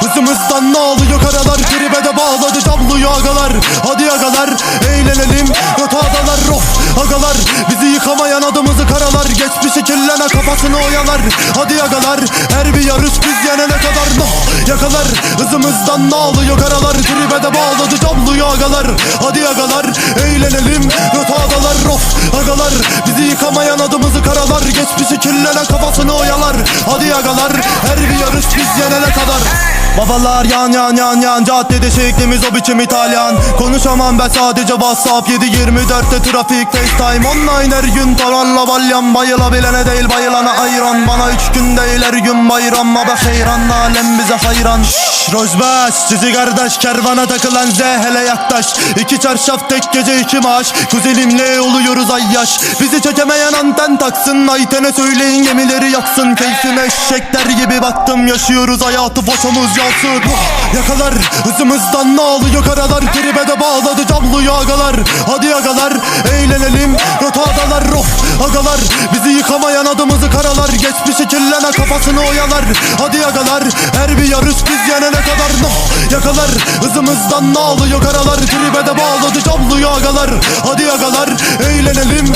Hızımızdan ne alıyor karalar kafasını oyalar Hadi agalar her bir yarış biz yenene kadar no Yakalar. Hızımızdan ne alıyor karalar Tribe de bağladı cabluyu agalar Hadi agalar eğlenelim Rotadalar roh agalar Bizi yıkamayan adımızı karalar. Geçmişi kirlene kafasını oyalar. Hadi agalar her bir yarış biz yenene kadar Babalar yan yan yan yan. Caddede şeklimiz o biçim İtalyan. Konuşamam ben sadece WhatsApp. 7-24'te trafik FaceTime Online her gün tavanla balyan Bayılabilene değil bayılana ayran. Bana üç gün değil her gün bayram. Ama heyran alem bize hayran. Şşş Rojbaş sizi kardeş kervana takılan Z hele yaklaş. İki çarşaf tek gece iki maaş. Kuzenimle oluyoruz ay yaş. Bizi çekemeyen anten taksın Ayten'e söyleyin gemileri yaksın. Keyfime eşekler gibi baktım Yaşıyoruz hayatı foşumuz yansın. Yakalar hızımızdan ne alıyor karalar? Tribe bağladı camluyu agalar Hadi agalar eğlenelim Rotadalar roh agalar Bizi yıkamayan adımızı karalar. Geçmişi kirlene kafasını oyalar. Hadi agalar her bir yarış biz yenene kadar. No Yakalar hızımızdan ne alıyor karalar? Tribe de bağladı camluyu agalar. Hadi agalar eğlenelim